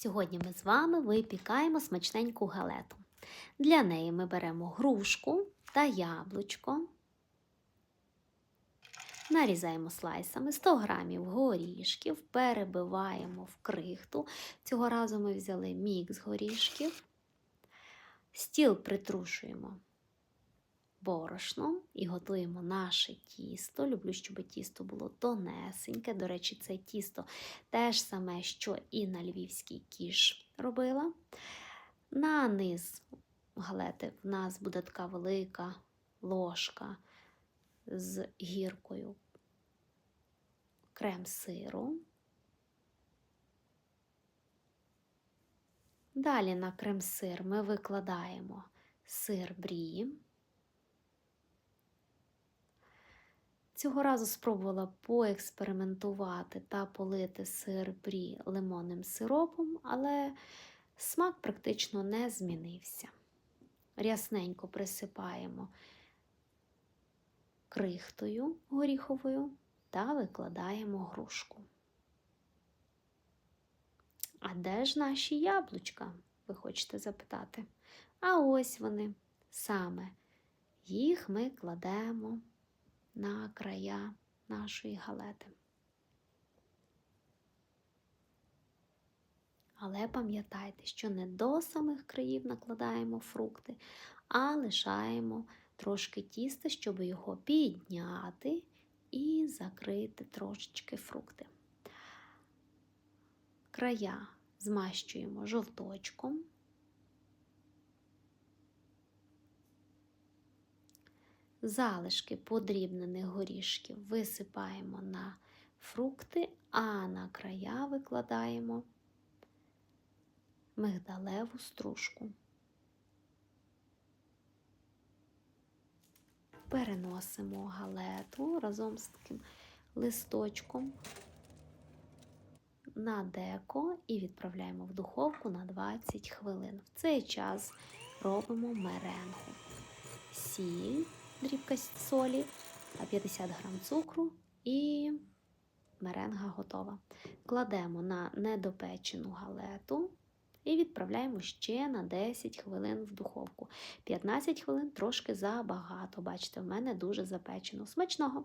Сьогодні ми з вами випікаємо смачненьку галету. Для неї ми беремо грушку та яблучко. Нарізаємо слайсами 100 грамів горішків, перебиваємо в крихту. Цього разу ми взяли мікс горішків. Стіл притрушуємо борошном і готуємо наше тісто. Люблю, щоб тісто було тонесеньке. До речі, це тісто те ж саме, що і на львівський кіш робила. На низ галети в нас буде така велика ложка з гіркою крем-сиру. Далі на крем-сир ми викладаємо сир брі. Цього разу спробувала поекспериментувати та полити сир брі лимонним сиропом, але смак практично не змінився. Рясненько присипаємо крихтою горіховою та викладаємо грушку. А де ж наші яблучка? Ви хочете запитати? А ось вони саме. Їх ми кладемо на края нашої галети. Але пам'ятайте, що не до самих країв накладаємо фрукти, а лишаємо трошки тіста, щоб його підняти і закрити трошечки фрукти. Края змащуємо жовточком. Залишки подрібнених горішків висипаємо на фрукти, а на края викладаємо мигдалеву стружку. Переносимо галету разом з таким листочком на деко і відправляємо в духовку на 20 хвилин. В цей час робимо меренгу. Сіль дрібка солі, 50 грам цукру і меренга готова. Кладемо на недопечену галету і відправляємо ще на 10 хвилин в духовку. 15 хвилин трошки забагато. Бачите, в мене дуже запечено. Смачного!